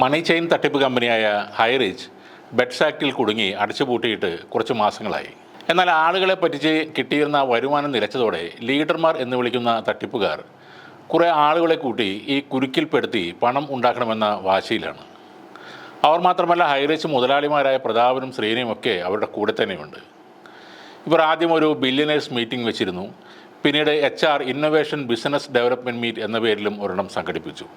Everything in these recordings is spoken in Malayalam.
മണി ചെയിൻ തട്ടിപ്പ് കമ്പനിയായ ഹൈറിച്ച് ബെഡ്സ് ആക്റ്റിൽ കുടുങ്ങി അടച്ചുപൂട്ടിയിട്ട് കുറച്ച് മാസങ്ങളായി. എന്നാൽ ആളുകളെ പറ്റിച്ച് കിട്ടിയിരുന്ന വരുമാനം നിലച്ചതോടെ ലീഡർമാർ എന്ന് വിളിക്കുന്ന തട്ടിപ്പുകാർ കുറേ ആളുകളെ കൂട്ടി ഈ കുരുക്കിൽപ്പെടുത്തി പണം ഉണ്ടാക്കണമെന്ന വാശിയിലാണ്. അവർ മാത്രമല്ല ഹൈറിച്ച് മുതലാളിമാരായ പ്രതാപനും ശ്രീനയും ഒക്കെ അവരുടെ കൂടെ തന്നെയുണ്ട്. ഇവർ ആദ്യം ഒരു ബില്യനേഴ്സ് മീറ്റിംഗ് വെച്ചിരുന്നു. പിന്നീട് H R innovation business development meet എന്ന പേരിലും ഒരെണ്ണം സംഘടിപ്പിച്ചു.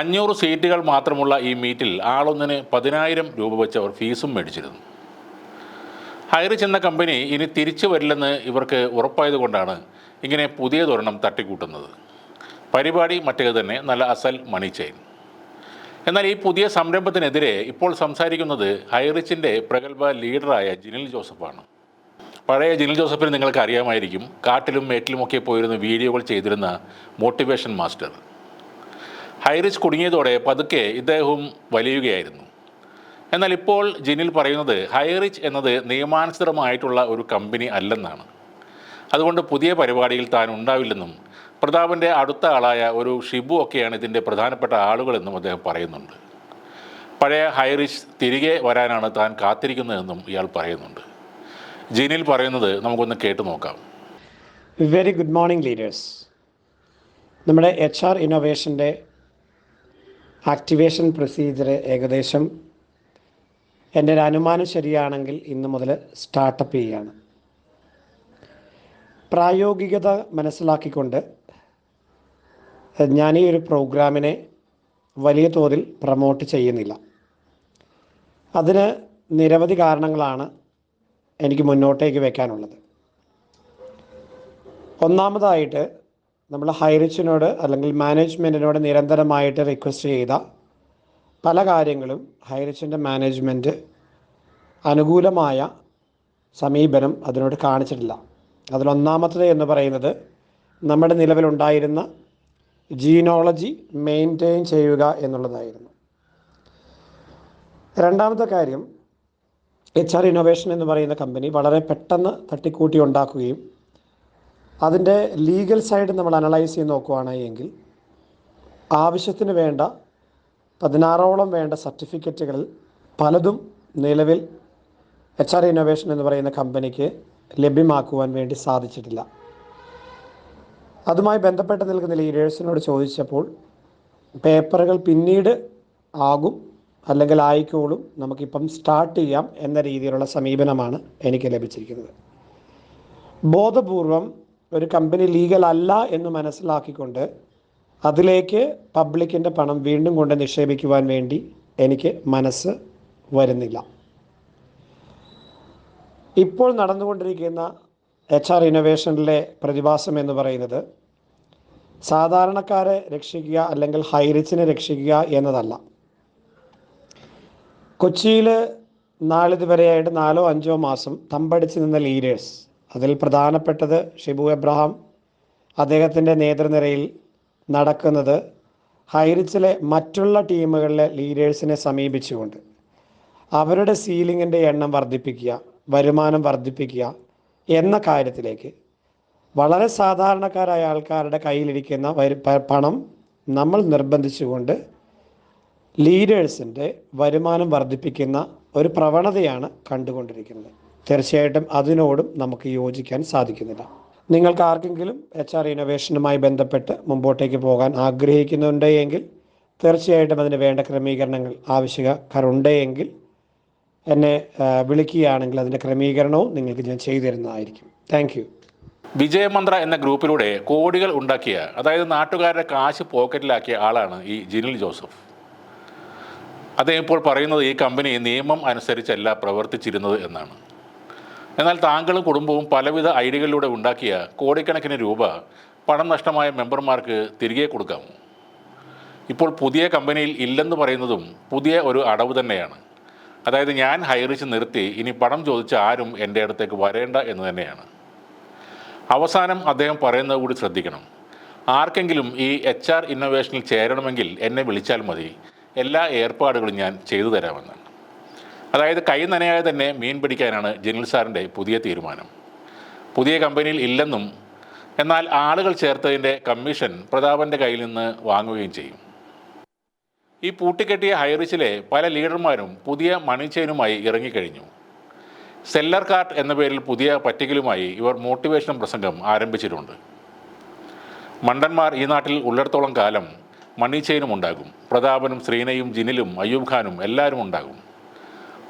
അഞ്ഞൂറ് സീറ്റുകൾ മാത്രമുള്ള ഈ മീറ്റിൽ ആളൊന്നിന് പതിനായിരം രൂപ വെച്ച് അവർ ഫീസും മേടിച്ചിരുന്നു. ഹയർ ചെന്ന കമ്പനി ഇനി തിരിച്ചു വരില്ലെന്ന് ഇവർക്ക് ഉറപ്പായതുകൊണ്ടാണ് ഇങ്ങനെ പുതിയ പുതിയതൊരെണ്ണം തട്ടിക്കൂട്ടുന്നത്. പരിപാടി മറ്റേത് തന്നെ നല്ല അസൽ മണി ചെയിൻ. എന്നാൽ ഈ പുതിയ സംരംഭത്തിനെതിരെ ഇപ്പോൾ സംസാരിക്കുന്നത് ഹൈറിച്ചിന്റെ പ്രഗത്ഭ ലീഡറായ ജിനിൽ ജോസഫാണ്. പഴയ ജിനിൽ ജോസഫിന് നിങ്ങൾക്ക് അറിയാമായിരിക്കും കാട്ടിലും മേട്ടിലുമൊക്കെ പോയിരുന്ന വീഡിയോകൾ ചെയ്തിരുന്ന മോട്ടിവേഷൻ മാസ്റ്റർ. ഹൈറിച്ച് കുടുങ്ങിയതോടെ പതുക്കെ ഇദ്ദേഹവും വലിയുകയായിരുന്നു. എന്നാൽ ഇപ്പോൾ ജിനിൽ പറയുന്നത് ഹൈറിച്ച് എന്നത് നിയമാനുസൃതമായിട്ടുള്ള ഒരു കമ്പനി അല്ലെന്നാണ്. അതുകൊണ്ട് പുതിയ പരിപാടിയിൽ താൻ ഉണ്ടാവില്ലെന്നും പ്രതാപന്റെ അടുത്ത ആളായ ഒരു ഷിബു ഒക്കെയാണ് ഇതിന്റെ പ്രധാനപ്പെട്ട ആളുകളെന്നും അദ്ദേഹം പറയുന്നുണ്ട്. പഴയ ഹൈറിച്ച് തിരികെ വരാനാണ് താൻ കാത്തിരിക്കുന്നതെന്നും ഇയാൾ പറയുന്നുണ്ട്. ജിനിൽ പറയുന്നത് നമുക്കൊന്ന് കേട്ടു നോക്കാം. വെരി ഗുഡ് മോർണിംഗ് ലീഡേഴ്സ് നമ്മുടെ എച്ച് ആർ ഇന്നോവേഷന്റെ ആക്ടിവേഷൻ പ്രൊസീജിയർ ഏകദേശം എന്റെ ഒരു അനുമാനം ശരിയാണെങ്കിൽ ഇന്ന് മുതൽ സ്റ്റാർട്ടപ്പ് ചെയ്യുകയാണ് പ്രായോഗികത മനസ്സിലാക്കിക്കൊണ്ട് ഞാൻ ഈ ഒരു പ്രോഗ്രാമിനെ വലിയ തോതിൽ പ്രമോട്ട് ചെയ്യുന്നില്ല. അതിന് നിരവധി കാരണങ്ങളാണ് എനിക്ക് മുന്നോട്ടേക്ക് വെക്കാനുള്ളത്. ഒന്നാമതായിട്ട് നമ്മൾ ഹൈറിച്ചിനോട് അല്ലെങ്കിൽ മാനേജ്മെന്റിനോട് നിരന്തരമായിട്ട് റിക്വസ്റ്റ് ചെയ്ത പല കാര്യങ്ങളും ഹൈറിച്ചിന്റെ മാനേജ്മെന്റ് അനുകൂലമായ സമീപനം അതിനോട് കാണിച്ചിട്ടില്ല. അതിലൊന്നാമത്തത് എന്ന് പറയുന്നത് നമ്മുടെ നിലവിലുണ്ടായിരുന്ന ജീനോളജി മെയിന്റെയിൻ ചെയ്യുക എന്നുള്ളതായിരുന്നു. രണ്ടാമത്തെ കാര്യം എച്ച് ആർ ഇന്നോവേഷൻ എന്ന് പറയുന്ന കമ്പനി വളരെ പെട്ടെന്ന് തട്ടിക്കൂട്ടി ഉണ്ടാക്കുകയും അതിന്റെ ലീഗൽ സൈഡ് നമ്മൾ അനലൈസ് ചെയ്ത് നോക്കുകയാണെങ്കിൽ ആവശ്യത്തിന് വേണ്ട പതിനാറോളം വേണ്ട സർട്ടിഫിക്കറ്റുകളിൽ പലതും നിലവിൽ എച്ച് ആർ ഇന്നോവേഷൻ എന്ന് പറയുന്ന കമ്പനിക്ക് ലഭ്യമാക്കുവാൻ വേണ്ടി സാധിച്ചിട്ടില്ല. അതുമായി ബന്ധപ്പെട്ട് നിൽക്കുന്ന ലീഡേഴ്സിനോട് ചോദിച്ചപ്പോൾ പേപ്പറുകൾ പിന്നീട് ആകും അല്ലെങ്കിൽ ആയിക്കോളും നമുക്കിപ്പം സ്റ്റാർട്ട് ചെയ്യാം എന്ന രീതിയിലുള്ള സമീപനമാണ് എനിക്ക് ലഭിച്ചിരിക്കുന്നത്. ബോധപൂർവം ഒരു കമ്പനി ലീഗൽ അല്ല എന്ന് മനസ്സിലാക്കിക്കൊണ്ട് അതിലേക്ക് പബ്ലിക്കിന്റെ പണം വീണ്ടും കൊണ്ട് നിക്ഷേപിക്കുവാൻ വേണ്ടി എനിക്ക് മനസ്സ് വരുന്നില്ല. ഇപ്പോൾ നടന്നുകൊണ്ടിരിക്കുന്ന എച്ച് ആർ ഇന്നോവേഷനിലെ പ്രതിഭാസം എന്ന് പറയുന്നത് സാധാരണക്കാരെ രക്ഷിക്കുക അല്ലെങ്കിൽ ഹൈറിച്ചിനെ രക്ഷിക്കുക എന്നതല്ല. കൊച്ചിയിൽ നാളിതുവരെയായിട്ട് നാലോ അഞ്ചോ മാസം തമ്പടിച്ച് നിന്ന ലീഡേഴ്സ് അതിൽ പ്രധാനപ്പെട്ടത് ഷിബു എബ്രഹാം. അദ്ദേഹത്തിന്റെ നേതൃനിരയിൽ നടക്കുന്നത് ഹൈറിച്ചിലെ മറ്റുള്ള ടീമുകളിലെ ലീഡേഴ്സിനെ സമീപിച്ചുകൊണ്ട്. അവരുടെ സീലിങ്ങിന്റെ എണ്ണം വർദ്ധിപ്പിക്കുക വരുമാനം വർദ്ധിപ്പിക്കുക എന്ന കാര്യത്തിലേക്ക് വളരെ സാധാരണക്കാരായ ആൾക്കാരുടെ കയ്യിലിരിക്കുന്ന പണം നമ്മൾ നിർബന്ധിച്ചുകൊണ്ട് ലീഡേഴ്സിന്റെ വരുമാനം വർദ്ധിപ്പിക്കുന്ന ഒരു പ്രവണതയാണ് കണ്ടുകൊണ്ടിരിക്കുന്നത്. തീർച്ചയായിട്ടും അതിനോടും നമുക്ക് യോജിക്കാൻ സാധിക്കുന്നില്ല. നിങ്ങൾക്ക് ആർക്കെങ്കിലും എച്ച് ആർ ഇന്നോവേഷനുമായി ബന്ധപ്പെട്ട് മുമ്പോട്ടേക്ക് പോകാൻ ആഗ്രഹിക്കുന്നുണ്ടെങ്കിൽ തീർച്ചയായിട്ടും അതിന് വേണ്ട ക്രമീകരണങ്ങൾ ആവശ്യക്കാരുണ്ട് എന്നെ വിളിക്കുകയാണെങ്കിൽ അതിന്റെ ക്രമീകരണവും നിങ്ങൾക്ക് ഞാൻ ചെയ്തു തരുന്നതായിരിക്കും. താങ്ക് യു വിജയമന്ത്ര എന്ന ഗ്രൂപ്പിലൂടെ കോടികൾ ഉണ്ടാക്കിയ അതായത് നാട്ടുകാരുടെ കാശ് പോക്കറ്റിലാക്കിയ ആളാണ് ഈ ജിനിൽ ജോസഫ്. അദ്ദേഹം ഇപ്പോൾ പറയുന്നത് ഈ കമ്പനി നിയമം അനുസരിച്ചല്ല പ്രവർത്തിച്ചിരുന്നത് എന്നാണ്. എന്നാൽ താങ്കളും കുടുംബവും പലവിധ ഐഡികളിലൂടെ ഉണ്ടാക്കിയ കോടിക്കണക്കിന് രൂപ പണം നഷ്ടമായ മെമ്പർമാർക്ക് തിരികെ കൊടുക്കാമോ ഇപ്പോൾ പുതിയ കമ്പനിയിൽ ഇല്ലെന്ന് പറയുന്നതും പുതിയ ഒരു അടവ് തന്നെയാണ്. അതായത് ഞാൻ ഹൈറിച്ച് നിർത്തി ഇനി പണം ചോദിച്ച ആരും എന്റെ അടുത്തേക്ക് വരേണ്ട എന്ന് തന്നെയാണ്. അവസാനം അദ്ദേഹം പറയുന്നത് കൂടി ശ്രദ്ധിക്കണം. ആർക്കെങ്കിലും ഈ എച്ച് ആർ ഇന്നോവേഷനിൽ ചേരണമെങ്കിൽ എന്നെ വിളിച്ചാൽ മതി. എല്ലാ ഏർപ്പാടുകളും ഞാൻ ചെയ്തു തരാമെന്ന്. അതായത് കൈ നനയാതെ തന്നെ മീൻ പിടിക്കാനാണ് ജനിൽ സാറിന്റെ പുതിയ തീരുമാനം. പുതിയ കമ്പനിയിൽ ഇല്ലെന്നും എന്നാൽ ആളുകൾ ചേർത്തതിന്റെ കമ്മീഷൻ പ്രതാപന്റെ കയ്യിൽ നിന്ന് വാങ്ങുകയും ചെയ്യും. ഈ പൂട്ടിക്കെട്ടിയ ഹൈറിച്ചിലെ പല ലീഡർമാരും പുതിയ മണി ചെയിനുമായി ഇറങ്ങിക്കഴിഞ്ഞു. സെല്ലർ കാർട്ട് എന്ന പേരിൽ പുതിയ പറ്റിക്കലുമായി ഇവർ മോട്ടിവേഷൻ പ്രസംഗം ആരംഭിച്ചിട്ടുണ്ട്. മണ്ടന്മാർ ഈ നാട്ടിൽ ഉള്ളിടത്തോളം കാലം മണി ചെയിനും ഉണ്ടാകും. പ്രതാപനും ശ്രീനയും ജിനിലും അയ്യൂബ് ഖാനും എല്ലാവരും ഉണ്ടാകും.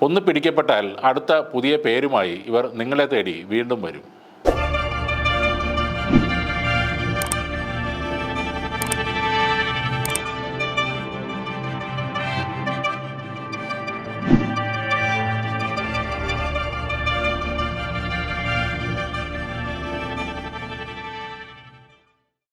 ഒന്ന് പിടിക്കപ്പെട്ടാൽ അടുത്ത പുതിയ പേരുമായി ഇവർ നിങ്ങളെ തേടി വീണ്ടും വരും.